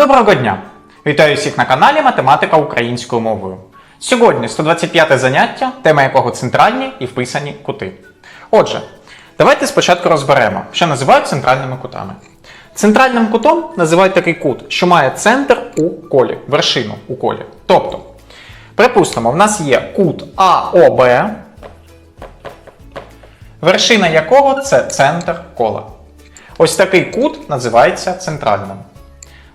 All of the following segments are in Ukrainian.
Доброго дня! Вітаю всіх на каналі Математика українською мовою. Сьогодні 125 заняття, тема якого центральні і вписані кути. Отже, давайте спочатку розберемо, що називають центральними кутами. Центральним кутом називають такий кут, що має центр у колі, вершину у колі. Тобто, припустимо, в нас є кут АОБ, вершина якого це центр кола. Ось такий кут називається центральним.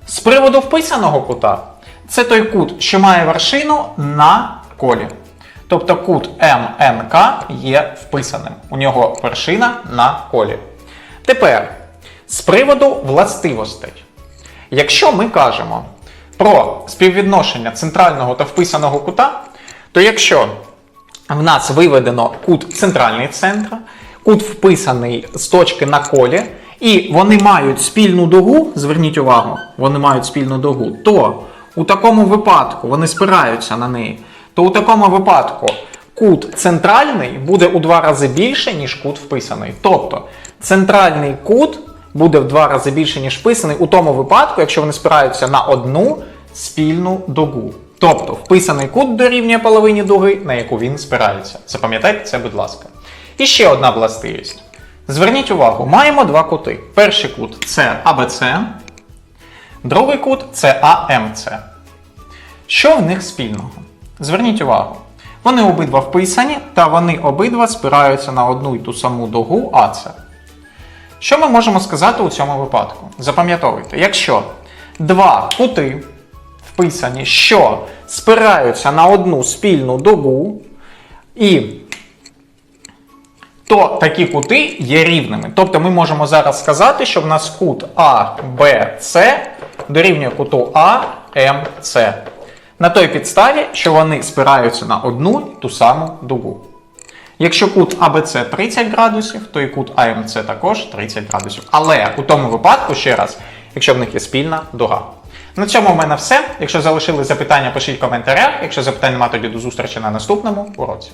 З приводу вписаного кута, це той кут, що має вершину на колі. Тобто кут МНК є вписаним. У нього вершина на колі. Тепер, з приводу властивостей. Якщо ми кажемо про співвідношення центрального та вписаного кута, то якщо в нас виведено кут центральний центр, кут вписаний з точки на колі, і вони мають спільну дугу, зверніть увагу, вони мають спільну дугу, то у такому випадку вони спираються на неї, то у такому випадку кут центральний буде у два рази більше, ніж кут вписаний. Тобто центральний кут буде в два рази більше, ніж вписаний у тому випадку, якщо вони спираються на одну спільну дугу. Тобто вписаний кут дорівнює половині дуги, на яку він спирається. Запам'ятайте це, будь ласка. І ще одна властивість. Зверніть увагу, маємо два кути. Перший кут це АБЦ, другий кут це АМЦ. Що в них спільного? Зверніть увагу. Вони обидва вписані, та вони обидва спираються на одну й ту саму дугу АЦ. Що ми можемо сказати у цьому випадку? Запам'ятовуйте, якщо два кути вписані, що спираються на одну спільну дугу, і то такі кути є рівними. Тобто ми можемо зараз сказати, що в нас кут АБЦ дорівнює куту АМЦ. На той підставі, що вони спираються на одну ту саму дугу. Якщо кут АБЦ 30 градусів, то і кут АМЦ також 30 градусів. Але у тому випадку, ще раз, якщо в них є спільна дуга. На цьому в мене все. Якщо залишили запитання, пишіть в коментарях. Якщо запитань немає, тоді до зустрічі на наступному уроці.